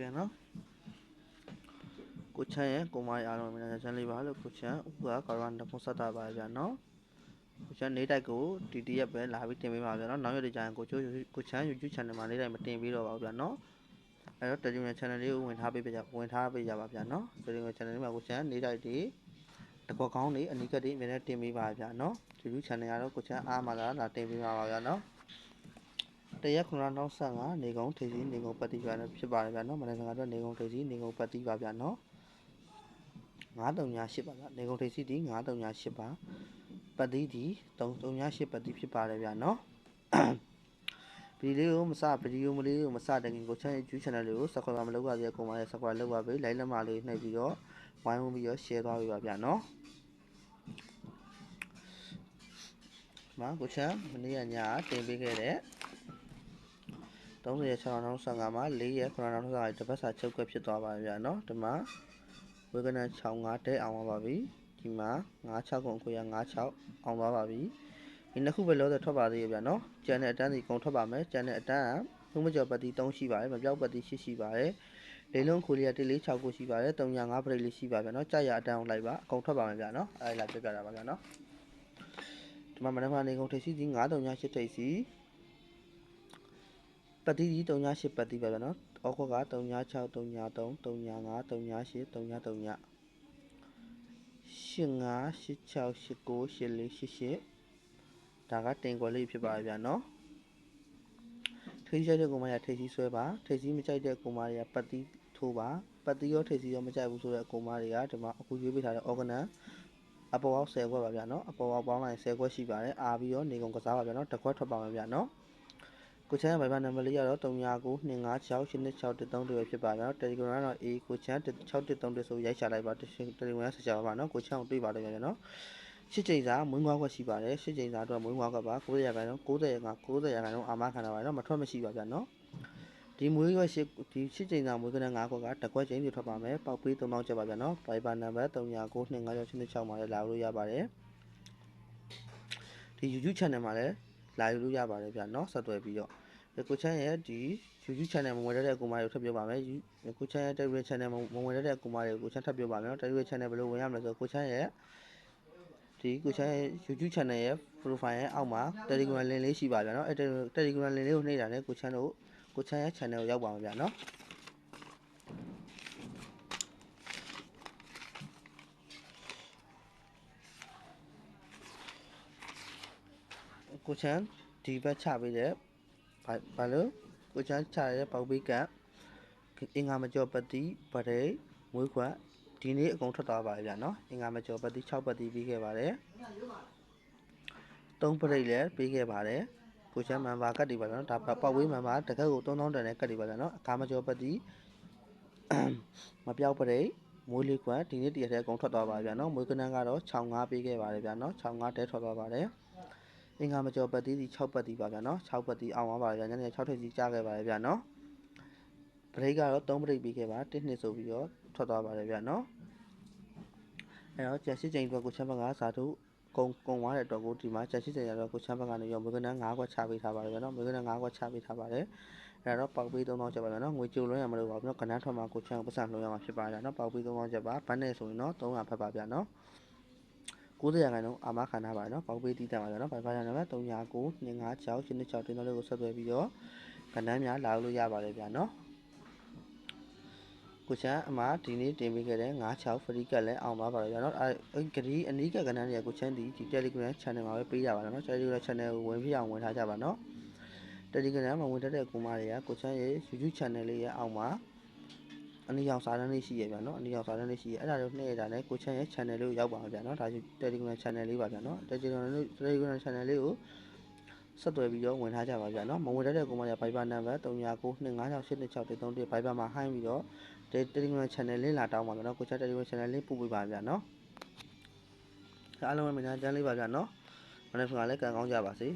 ကဲနော်ကိုချမ်းရဲ့ကိုမရဲ့အားလုံးမြန်မြန်ချမ်းလေးပါလို့ကိုချမ်းဥပကကာရန်တခွန်ဆက်တာပါဗျာနော်ကိုချမ်းနေတိုက်ကိုဒီတရက်ပဲလာပြီးတင်ပေးပါဗျာနော်နောက်ရက်ဒီကျရင်ကိုချိုးကိုချမ်း YouTube channel မှာနေတိုက်မတင်ပြီးတော့ပါဘူးဗျာနော်အဲ့တော့ Telegram channel လေးကိုဝင်ထားပေးပြကြဝင်ထားပေးကြပါဗျာနော် Telegram channel လေးမှာကိုချမ်းနေတိုက်ဒီတကောကောင်းနေအနိကတိအမြဲတမ်းတင်ပေးပါဗျာနော် YouTube channel ကတော့ကိုချမ်းအားမှာလာလာတင်ပေးပါပါဗျာနော် တရက်995နေကုန်းထေစီနေကုန်းပတ်တိပါနဲ့ဖြစ်ပါတယ်ဗျာနော်မနက်စကားတော့နေကုန်းထေစီနေကုန်းပတ်တိပါဗျာနော်9398ပါဗျာနေကုန်းထေစီဒီ9398ပါပတ်တိဒီ338ပတ်တိဖြစ်ပါတယ်ဗျာနော်ဗီဒီယိုမစဗီဒီယိုမလေးကိုမစတဲ့ခင်ကိုချမ်းရဲ့ YouTube channel လေးကို subscribe မလုပ်ရသေးတဲ့ကိုမရဲ့ subscribe လုပ်ပါပေး like လက်မလေးနှိပ်ပြီးတော့ဝိုင်းဝန်းပြီးတော့ share သွားပေးပါဗျာနော်မကိုချမ်းမနေ့ကညတင်ပေးခဲ့တဲ့ 30ရက်695မှာ4ရက်995တပတ်စာချုပ်ကွက်ဖြစ်သွားပါပြီဗျာနော်ဒီမှာဝေကန65တဲအောင်ပါပြီဒီမှာ96ကုန်ခွေရ96အောင်သွားပါပြီဒီနှစ်ခုပဲလောဆယ်ထွက်ပါသေးရဲ့ဗျာနော်ကျန်တဲ့အတန်းစီကုန်ထွက်ပါမယ်ကျန်တဲ့အတန်းကသုံးမကျော်ပတ်တီ3ရှိပါတယ်မပြောက်ပတ်တီ8ရှိပါတယ်လေးလုံးခွေလေးက146ကိုရှိပါတယ်305ပရိတ်လေးရှိပါဗျာနော်ကြာရအတန်းအောင်လိုက်ပါအကုန်ထွက်ပါမယ်ဗျာနော်အဲ့လာပြပြတာပါဗျာနော်ဒီမှာမနက်ဖြန်နေကုန်ထိပ်စီ9308ထိပ်စီပ တ်တီကြီး38ပတ်တီပဲဗျာနော်အောက်ကက36 33 35 38 39 39 85 86 89 84 88ဒါကတင်ကွယ်လေးဖြစ်ပါရဲ့ဗျာနော်ထိပ်ချိုက်တဲ့ကောင်မရထိပ်စီးဆွဲပါထိပ်စီးမကြိုက်တဲ့ကောင်မတွေကပတ်တီးထိုးပါပတ်တီးရောထိပ်စီးရောမကြိုက်ဘူးဆိုတဲ့ကောင်မတွေကဒီမှာအခုရွေးပေးထားတဲ့ organ အပေါ်အောက်10ခွက်ပါဗျာနော်အပေါ်အောက်ပေါင်းလိုက်10ခွက်ရှိပါတယ်အာပြီးတော့နေကုန်ကစားပါဗျာနော်တစ်ခွက်ထွက်ပါမယ်ဗျာနော် ကိုချမ်းရဲ့ဗိုင်ဘာနံပါတ်လေးကတော့3992568663တွေဖြစ်ပါတော့ Telegram ကတော့ A ကိုချမ်း6133ဆိုရိုက်ချလိုက်ပါ Telegram ဆက်ချပါပါနော်ကိုချမ်းကိုတွေ့ပါလိမ့်မယ်နော်ရှစ်ချိန်စာမွေးငွားခွက်ရှိပါတယ်ရှစ်ချိန်စာတော့မွေးငွားခွက်ပါ90ရာခိုင်နှုန်း90ရာ90ရာခိုင်နှုန်းအာမခံတာပါနော်မထွက်မရှိပါဗျာနော်ဒီမွေးခွက်ရှစ်ဒီရှစ်ချိန်စာမွေးခွက်နဲ့9ခွက်ကတစ်ခွက်ချိန်ပြထွက်ပါမယ်ပေါက်ပေး3000ကျပ်ပါဗျာနော် Viber နံပါတ်399256မှာလည်းလာလို့ရပါတယ်ဒီ YouTube channel မှာလည်းလာယူလို့ရပါတယ်ဗျာနော်ဆက်သွယ်ပြီးတော့ ကိုချမ်းရဲ့ဒီ YouTube channel မဝင်တဲ့ကူမတွေကိုထပ်ပြောပါမယ်ကိုချမ်းရဲ့ Telegram channel မဝင်တဲ့ကူမတွေကိုကိုချမ်းထပ်ပြောပါမယ်နော် Telegram channel ဘယ်လိုဝင်ရမလဲဆိုတော့ကိုချမ်းရဲ့ဒီကိုချမ်းရဲ့ YouTube channel ရဲ့ profile ရဲ့အောက်မှာ Telegram link လေးရှိပါဗျာနော်အဲ Telegram link လေးကိုနှိပ်တာနဲ့ကိုချမ်းတို့ကိုချမ်းရဲ့ channel ကိုရောက်ပါမှာဗျာနော်ကိုချမ်းဒီဘက်ချပေးတဲ့ ဘာဘာလို့ကိုချမ်းချရတဲ့ပေါက်ပိတ်ကအင်္ဂါမကျော်ပတိဗရိတ်မွေးခွက်ဒီနေ့အကုန်ထွက်သွားပါပြီဗျာနော်အင်္ဂါမကျော်ပတိ6ပတိပြီးခဲ့ပါတယ်3ပရိတ်လည်းပြီးခဲ့ပါတယ်ကိုချမ်းမန်ဘာကတ်တွေပါဗျာနော်ဒါပေါက်ဝေးမန်ဘာတကက်ကို3000တန်နဲ့ကတ်တွေပါဗျာနော်အခါမကျော်ပတိမပြောက်ပရိတ်မွေးလေးခွက်ဒီနေ့တရက်တည်းအကုန်ထွက်သွားပါဗျာနော်မွေးကနန်းကတော့65ပေးခဲ့ပါတယ်ဗျာနော်65တဲထွက်သွားပါတယ် အင်္ဂါမကျော်ပတ်တီးဒီ6ပတ်တီးပါဗျာနော်6ပတ်တီးအောင်သွားပါဗျာညနေ6ထိပ်စီကြားခဲ့ပါတယ်ဗျာနော်ဘရိတ်ကတော့3ဘရိတ်ပြီးခဲ့ပါ1နှစ်ဆိုပြီးတော့ထွက်သွားပါတယ်ဗျာနော်အဲတော့ကျန်ရှိချိန်အတွက်ကိုချမ်းဘက်ကဇာတုကုံကုံသွားတဲ့အတွက်ကိုဒီမှာကျန်ရှိချိန်ရတော့ကိုချမ်းဘက်ကနေရောမေကနန်း9ခွက်ချပေးထားပါတယ်ဗျာနော်မေကနန်း9ခွက်ချပေးထားပါတယ်အဲတော့ပေါက်ပေး3000ချက်ပါဗျာနော်ငွေကြိုလွှဲရမလို့ပါဘူးနော်ကနန်းထွက်မှာကိုချမ်းပတ်စံလွှဲရမှာဖြစ်ပါတယ်နော်ပေါက်ပေး3000ချက်ပါဘတ်နဲ့ဆိုရင်တော့300ဖက်ပါဗျာနော် 90ရာခိုင်နှုန်းအာမခံထားပါတယ်နော်ပေါက်ပေးတည်တတ်ပါဗျာနော်ဘိုင်ဘာနံပါတ်399256 96တင်းတော်လေးကိုဆက်သွယ်ပြီးတော့ကဏ္ဍများလာလို့ရပါတယ်ဗျာနော်ကိုချမ်းအမဒီနေ့တင်ပေးခဲ့တဲ့96 free ကလည်းအောင်ပါပါဗျာနော်အဲဂရီအနီးကကဏ္ဍတွေကကိုချမ်းဒီဒီ Telegram channel မှာပဲပေးရပါတော့နော် Telegram channel ကိုဝင်ပြအောင်ဝင်ထားကြပါနော် Telegram မှာဝင်တတ်တဲ့ကူမတွေကကိုချမ်းရဲ့ YouTube channel လေးရဲ့အောက်မှာ အနည်းအောင်စာတန်းလေးရှိရဗျာနော်အနည်းအောင်စာတန်းလေးရှိရအဲ့ဒါတို့နှိမ့်ရတာနဲ့ကိုချမ်းရဲ့ channel လေးကိုရောက်ပါမှာဗျာနော်ဒါ Telegram channel လေးပါဗျာနော် Telegram Telegram channel လေးကိုဆက်သွယ်ပြီးတော့ဝင်ထားကြပါဗျာနော်မဝင်တဲ့ကုမ္ပဏီ Viber number 3992568633 Viber မှာဟိုင်းပြီးတော့ Telegram channel လေးလာတောင်းပါဗျာနော်ကိုချမ်း Telegram channel လေးပို့ပေးပါဗျာနော်အားလုံးပဲမင်္ဂလာချမ်းလေးပါဗျာနော်မနေ့ကလည်းကံကောင်းကြပါစေ